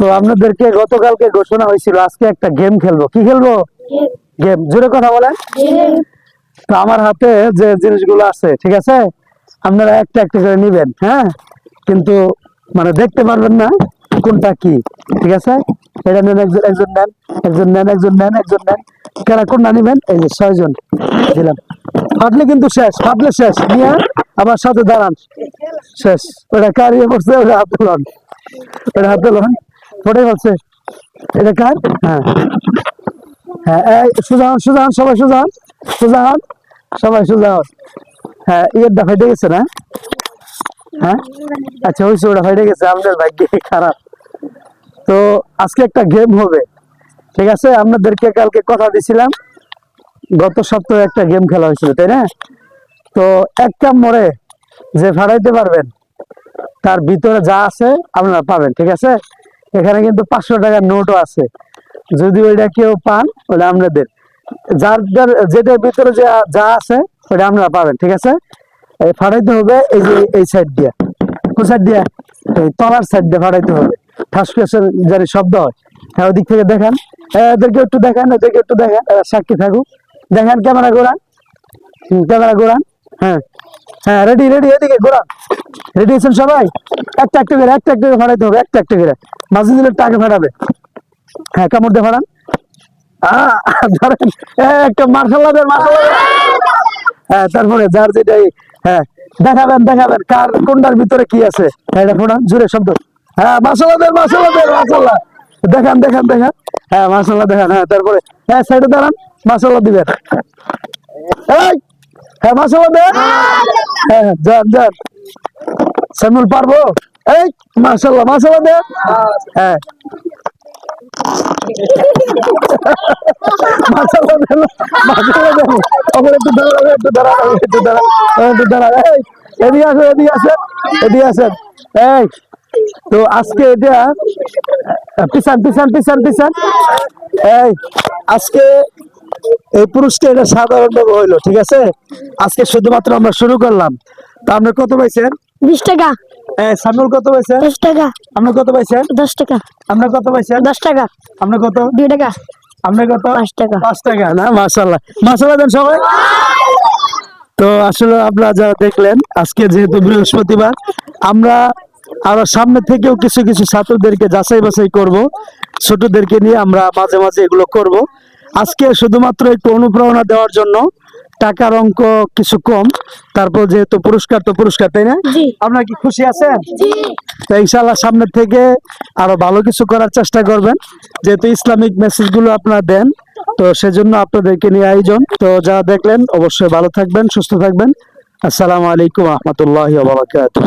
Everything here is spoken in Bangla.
তো আপনাদেরকে গতকালকে ঘোষণা হয়েছিল, আজকে একটা গেম খেলব। কি খেলব? গেম জোরে কথা বলেন। তো আমার হাতে যে জিনিসগুলো আছে, ঠিক আছে? আপনারা একটা একটা করে নিবেন হ্যাঁ? কিন্তু মানে দেখতে পারবেন না কোনটা কি, ঠিক আছে? এটা নেন একজন একজন নেন একজন নেন একজন নেন একজন নেন। কেনা কোনটা নিবেন? এই যে ছয়জন দিলাম। ফাটলে কিন্তু শেষ, ফাটলে শেষ। নিয়ে আমার সাথে দাঁড়ান। শেষ। ওটা কার ইয়ে করছে? ওটা হাতে লন ওটা হাতে লন ফোটাই বলছে এটা কার? হ্যাঁ। হ্যাঁ এই সুজান সুজান, সবাই সুজান সুজান, সবাই সুজান। হ্যাঁ ইয়ের দা ফেটে গেছে না? হ্যাঁ? আচ্ছা ওটা ফেটে গেছে, আমাদের ভাগ্যে খারাপ। তো আজকে একটা গেম হবে। ঠিক আছে, আপনাদেরকে কালকে কথা দিছিলাম। গত সপ্তাহে একটা গেম খেলা হয়েছিল, তাই না? তো এক কামড়ে যে ফাড়াইতে পারবেন, তার ভিতরে যা আছে আপনারা পাবেন, ঠিক আছে? এখানে কিন্তু পাঁচশো টাকার নোটও আছে। যদি ওইটা কেউ পান ওটা আপনাদের যার যেটার ভিতরে যা যা আছে ওটা আপনারা পাবেন ঠিক আছে? ফাটাইতে হবে এই যে এই সাইড দিয়ে। কোন সাইড দিয়ে? এই তলার সাইড দিয়ে ফাটাইতে হবে। ঠাস ঠাসের যারা শব্দ হয় হ্যাঁ ওদিক থেকে দেখান। হ্যাঁ, এদেরকে একটু দেখান এদেরকে একটু দেখান সাক্ষী থাকুক। দেখান ক্যামেরা ঘোরান। ক্যামেরা ঘোরান। হ্যাঁ। হ্যাঁ রেডি রেডি এদিকে ঘোরান। রেডি আছেন সবাই? একটা একটা করে, একটা একটা করে ফাটাইতে হবে, একটা একটা করে। মাঝে দিলে টাকা ফাটাবে। হ্যাঁ কামড় দিয়ে ফাটান। ধরেন একটা মার্শাল্লাহ দেন মার্শাল্লাহ হ্যাঁ তারপরে যার যেটাই হ্যাঁ দেখাবেন দেখাবেন, কার, কোনটার ভিতরে কি আছে। হ্যাঁ এটা ফোনা জুড়ে শব্দ। হ্যাঁ মাসাল্লাহ দেন মাসাল্লাহ দেন মাসাল্লাহ দেখান দেখান দেখান। হ্যাঁ মাসাল্লাহ দেখান হ্যাঁ তারপরে হ্যাঁ সাইডে দাঁড়ান মাসাল্লাহ দিবেন। হ্যাঁ মাসাল্লাহ দেন। হ্যাঁ যান যান শ্যামুল পারব? এই মাসাল্লাহ মাসাল্লাহ দেন। হ্যাঁ। মাসাল্লাহ দেন। মাসাল্লাহ দেন। ওপরে একটু দাঁড়ান একটু দাঁড়ান একটু দাঁড়ান একটু দাঁড়ান এই, এদিকে আজকে এটা, পিছান পিছান পিছান পিছান। এই, আজকে এই পুরস্কার এটা সাধারণভাবে হইল ঠিক আছে? আজকে শুধুমাত্র আমরা শুরু করলাম। তা আমরা কত পাইছেন? বিশ টাকা। সামুল কত পাইছেন? দশ টাকা। আমরা কত পাইছেন? দশ টাকা। আমরা কত পাইছেন? দশ টাকা। আমরা কত? দুই টাকা। আমরা কত? পাঁচ টাকা। পাঁচ টাকা না? মাসাল্লাহ মাসাল্লাহ দেন সবাই। তো আসলে আপনারা যারা দেখলেন আজকে যেহেতু বৃহস্পতিবার আমরা আরও সামনে থেকেও কিছু কিছু ছাত্রদেরকে যাচাই বাছাই করব। ছোটদেরকে নিয়ে আমরা মাঝে মাঝে এগুলো করব। আজকে শুধুমাত্র একটু অনুপ্রেরণা দেওয়ার জন্য টাকার অঙ্ক কিছু কম তারপর যেহেতু পুরস্কার তো পুরস্কার তাই না? আপনারা কি খুশি আছেন? তো ইনশাল্লাহ সামনে থেকে আরও ভালো কিছু করার চেষ্টা করবেন। যেহেতু ইসলামিক মেসেজগুলো আপনারা দেন তো সেজন্য আপনাদেরকে নিয়ে আয়োজন। তো যারা দেখলেন অবশ্যই ভালো থাকবেন সুস্থ থাকবেন। আসসালামু আলাইকুম রহমতুল্লাহ বারাকাতুহ।